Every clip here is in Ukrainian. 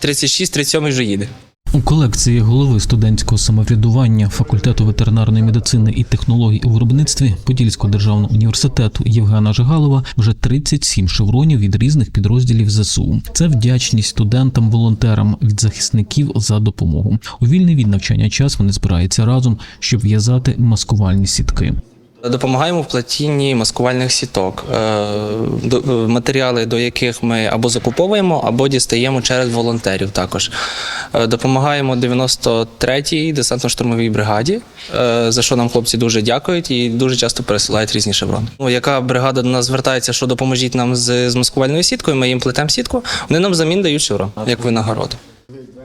36-37 вже їде. У колекції голови студентського самоврядування факультету ветеринарної медицини і технологій у виробництві Подільського державного університету Євгена Жигалова вже 37 шевронів від різних підрозділів ЗСУ. Це вдячність студентам-волонтерам від захисників за допомогу. У вільний від навчання час вони збираються разом, щоб в'язати маскувальні сітки. Допомагаємо в платінні маскувальних сіток, Е, е, матеріали, до яких ми або закуповуємо, або дістаємо через волонтерів. Також Е, допомагаємо 93-й десантно-штурмовій бригаді, за що нам хлопці дуже дякують і дуже часто пересилають різні шеврони. Ну, яка бригада до нас звертається, що допоможіть нам з, маскувальною сіткою, ми їм плетемо сітку, вони нам взамін дають шеврон, як винагороду.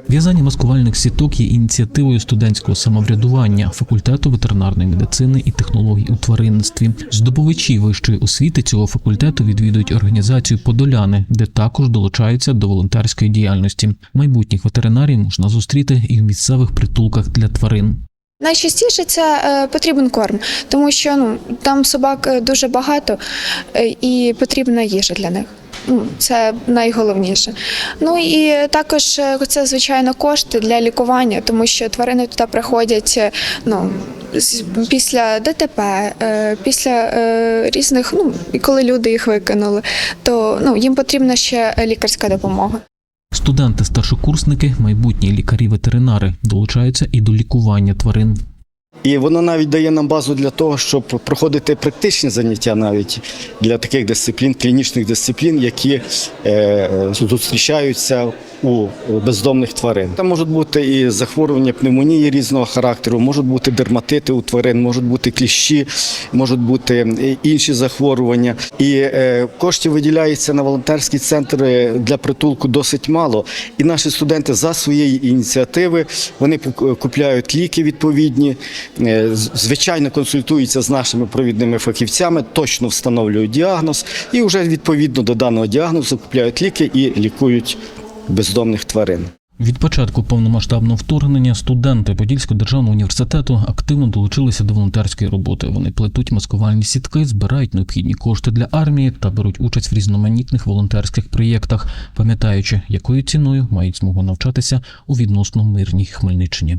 В'язання маскувальних сіток є ініціативою студентського самоврядування факультету ветеринарної медицини і технологій у тваринництві. Здобувачі вищої освіти цього факультету відвідують організацію Подоляни, де також долучаються до волонтерської діяльності. Майбутніх ветеринарів можна зустріти і в місцевих притулках для тварин. Найчастіше це е, потрібен корм, тому що ну там собак е, дуже багато е, і потрібна їжа для них. Ну, це найголовніше. Ну і також е, це звичайно кошти для лікування, тому що тварини туди приходять е, ну, після ДТП, е, після різних, ну і коли люди їх викинули, то ну їм потрібна ще лікарська допомога. Студенти-старшокурсники, майбутні лікарі-ветеринари долучаються і до лікування тварин. І воно навіть дає нам базу для того, щоб проходити практичні заняття навіть для таких дисциплін, клінічних дисциплін, які е, зустрічаються у бездомних тварин. Там можуть бути і захворювання пневмонії різного характеру, можуть бути дерматити у тварин, можуть бути кліщі, можуть бути інші захворювання. І е, коштів виділяється на волонтерські центри для притулку досить мало. І наші студенти за своєї ініціативи вони купляють ліки відповідні, е, звичайно консультуються з нашими провідними фахівцями, точно встановлюють діагноз, і вже відповідно до даного діагнозу купляють ліки і лікують бездомних тварин. Від початку повномасштабного вторгнення студенти Подільського державного університету активно долучилися до волонтерської роботи. Вони плетуть маскувальні сітки, збирають необхідні кошти для армії та беруть участь в різноманітних волонтерських проєктах, пам'ятаючи, якою ціною мають змогу навчатися у відносно мирній Хмельниччині.